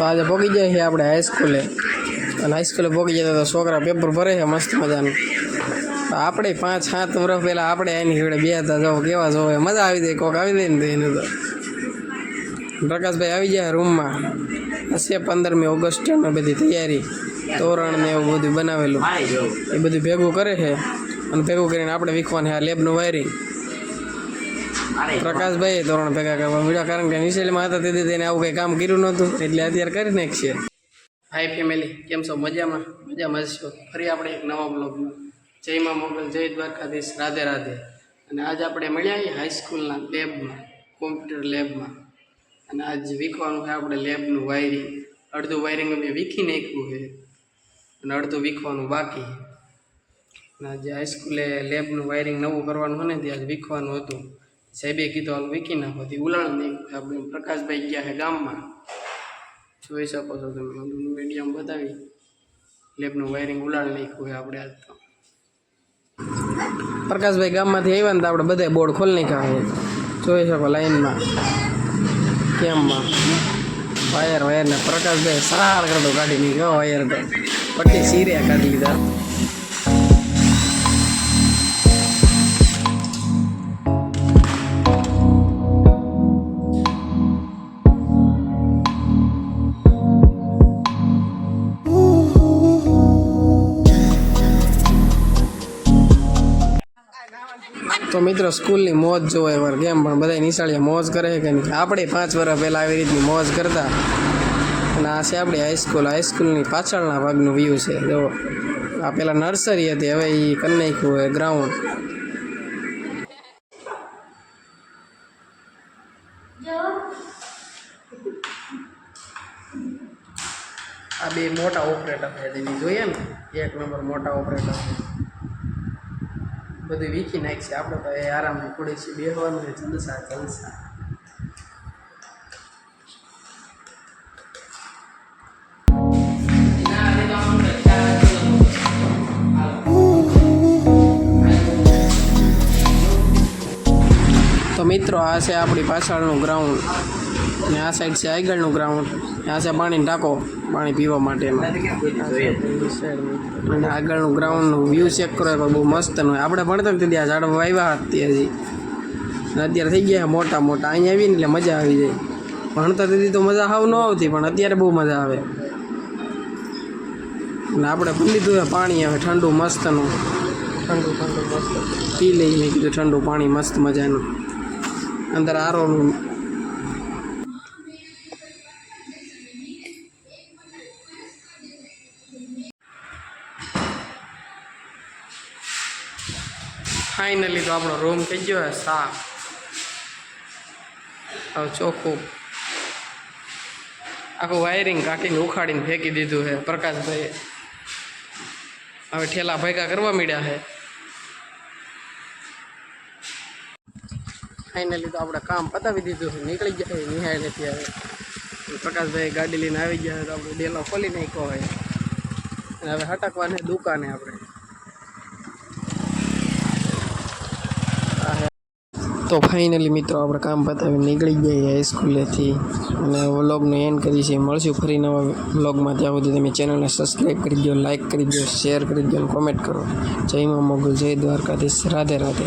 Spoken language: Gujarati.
તો આજે ભોગી જાય છે આપણે હાઈસ્કૂલે અને હાઈસ્કૂલે ભોગી જતા તો છોકરા પેપર ભરે છે મસ્ત મજાનું. તો આપણે પાંચ, સાત વર્ષ પહેલાં આપણે એની જોડે બે હતા. જો કેવા જોવે, મજા આવી જાય, કોક આવી જાય ને એનું તો. પ્રકાશભાઈ આવી જાય રૂમમાં. હશે પંદરમી ઓગસ્ટની બધી તૈયારી, તોરણ ને એવું બધું બનાવેલું. એ બધું ભેગું કરે છે. અને ભેગું કરીને આપણે વીખવાનું આ લેબનું વાયરિંગ પ્રકાશભાઈ ધોરણ ભેગા કરવા મળ્યા કારણ કે નિશેલમાં હતા તેથી તેને આવું કંઈ કામ કર્યું નહોતું. એટલે અત્યારે કરી નાખીએ. હાય ફેમિલી કેમ છો? મજામાં? મજામાં જ છો. ફરી આપણે એક નવા બ્લોગમાં જય મા મોગલ જય દ્વારકાધીશ. રાધે રાધે. અને આજ આપણે મળ્યા હાઈસ્કૂલના લેબમાં કોમ્પ્યુટર લેબમાં અને આજ વીખવાનું છે આપણે લેબનું વાયરિંગ અડધું વાયરિંગ અમે વીખી નાખ્યું છે. અને અડધું વીખવાનું બાકી અને આજે હાઈસ્કૂલે લેબનું વાયરિંગ નવું કરવાનું હોય ને ત્યાં વીખવાનું હતું. સાહેબે કીધું, હાલ વીખી નાખો. તે ઉલાણ નહીં પ્રકાશભાઈ ગયા છે ગામમાં. જોઈ શકો છો તમે મીડિયમ બતાવી. લેબનું વાયરિંગ ઉલાણ નાખ્યું હોય આપણે આજ તો. પ્રકાશભાઈ ગામમાંથી આવ્યા ને તો આપણે બધા બોર્ડ ખોલી નાખ્યા જોઈ શકો લાઈનમાં કેમમાં વાયર વાયર ને પ્રકાશભાઈ સાર કરતો કાઢી નીકળ્યો વાયર તો. પટ્ટી સીરે કાઢી લીધા. તો મિત્રો, સ્કૂલની મોજ જોવે વાર કેમ પણ બધા નિશાળીએ મોજ કરે છે કે આપણે પાંચ વર્ષ પહેલાં આવી રીતની મોજ કરતા. અને આ છે આપણી હાઈસ્કૂલ હાઈસ્કૂલની પાછળના ભાગનું વ્યૂ છે. જો આ પહેલાં નર્સરી હતી, હવે એ કરી નાખ્યું ગ્રાઉન્ડ આ બે મોટા ઓપરેટર છે જોઈએ ને, એક નંબર મોટા ઓપરેટર બધું વીખી નાખશે આપણે તો એ આરામથી પડે છે. બેહવાનું છે. જલસા જલસા. તો મિત્રો, આ છે આપણી પાછળનું ગ્રાઉન્ડ અને આ સાઈડ છે આગળનું ગ્રાઉન્ડ આ છે પાણીનો ટાંકો પાણી પીવા માટેનો અને આગળનું ગ્રાઉન્ડનું વ્યૂ ચેક કરો પણ બહુ મસ્તનું હોય આપણે ભણતા ને ત્યાં ઝાડ વાવ્યા હતી હજી અત્યારે થઈ ગયા મોટા મોટા. અહીંયા આવીને એટલે મજા આવી જાય. ભણતા તેથી તો મજા હાવ ન આવતી પણ અત્યારે બહુ મજા આવે. અને આપણે ભૂલી લીધું પાણી હવે ઠંડુ મસ્તનું ઠંડુ ઠંડુ મસ્ત. પી લઈએ કીધું ઠંડુ પાણી મસ્ત મજાનું. અંદર આરોનું ફાઇનલી તો આપણો રૂમ થઈ ગયો છે સાફ. હવે ચોખ્ખું. આખું વાયરિંગ કાઢીને ઉખાડીને ફેંકી દીધું છે પ્રકાશભાઈએ. હવે ઠેલા ભેગા કરવા માંડ્યા છે ફાઇનલી તો આપણે કામ પતાવી દીધું છે નીકળી ગયા છે નિહાળ નથી હવે. પ્રકાશભાઈ ગાડી લઈને આવી ગયા છે તો આપણે ડેલો ખોલી નાખ્યો હોય. અને હવે હટકવાને દુકાને આપણે. તો ફાઇનલી મિત્રો આપણે કામ પતાવી નીકળી ગયા હાઈસ્કૂલેથી અને વ્લોગને એન્ડ કરી છે મળશું ફરી નવા વ્લોગમાં ત્યાં સુધી તમે ચેનલને સબસ્ક્રાઈબ કરી દો લાઇક કરી દો શેર કરી દો કોમેન્ટ કરો. જય મા મોગલ, જય દ્વારકાધીશ. રાધે રાધે.